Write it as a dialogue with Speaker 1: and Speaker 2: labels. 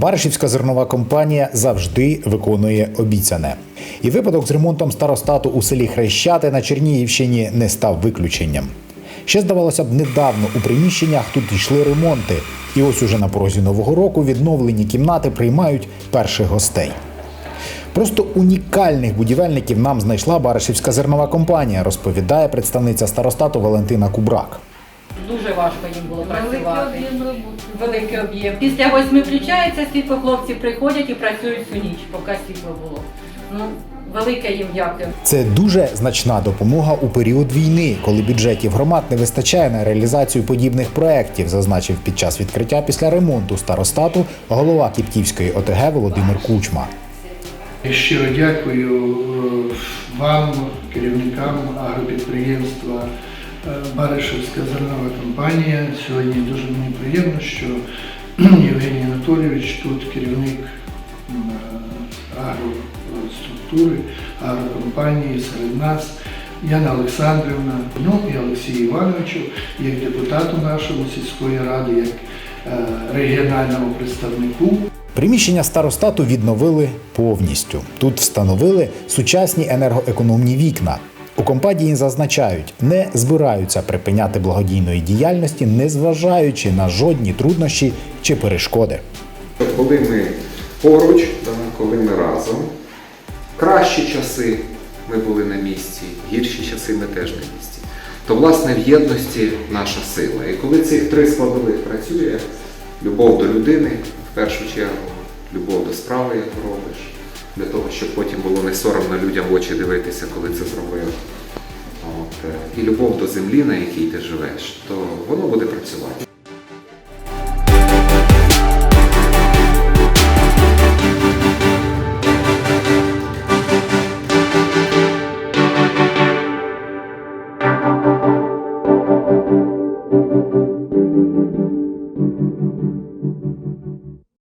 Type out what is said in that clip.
Speaker 1: Баришівська зернова компанія завжди виконує обіцяне. І випадок з ремонтом старостату у селі Хрещати на Чернігівщині не став виключенням. Ще здавалося б, недавно у приміщеннях тут йшли ремонти, і ось уже на порозі нового року відновлені кімнати приймають перших гостей. Просто унікальних будівельників нам знайшла Баришівська зернова компанія, розповідає представниця старостату Валентина Кубрак.
Speaker 2: Дуже важко їм було
Speaker 3: Великий
Speaker 2: працювати.
Speaker 3: об'єм роботи.
Speaker 2: Великий об'єм. Після восьми включається світло, хлопці приходять і працюють всю ніч, поки світло було. Ну, велике їм дякую.
Speaker 1: Це дуже значна допомога у період війни, коли бюджетів громад не вистачає на реалізацію подібних проєктів, зазначив під час відкриття після ремонту старостату голова Кіптівської ОТГ Володимир Кучма.
Speaker 4: Я Щиро дякую е, вам, керівникам агропідприємства Баришевська зернова компанія. Сьогодні дуже мені приємно, що Євгеній Анатолійович тут керівник е, агроструктури, агрокомпанії серед нас. Яна Олександрівна, ну і Олексію Івановичу, як депутату нашого сільської ради, як е, регіональному представнику.
Speaker 1: Приміщення старостату відновили повністю. Тут встановили сучасні енергоекономні вікна. У компанії зазначають, не збираються припиняти благодійної діяльності, незважаючи на жодні труднощі чи перешкоди.
Speaker 5: Коли ми поруч, коли ми разом, кращі часи ми були на місці, гірші часи ми теж на місці. То, власне, в єдності наша сила. І коли цих три складових працює, любов до людини, в першу чергу, любов до справи, яку робиш, для того, щоб потім було не соромно людям в очі дивитися, коли це зробив От. Е, і любов до землі, на якій ти живеш, то воно буде працювати. thank you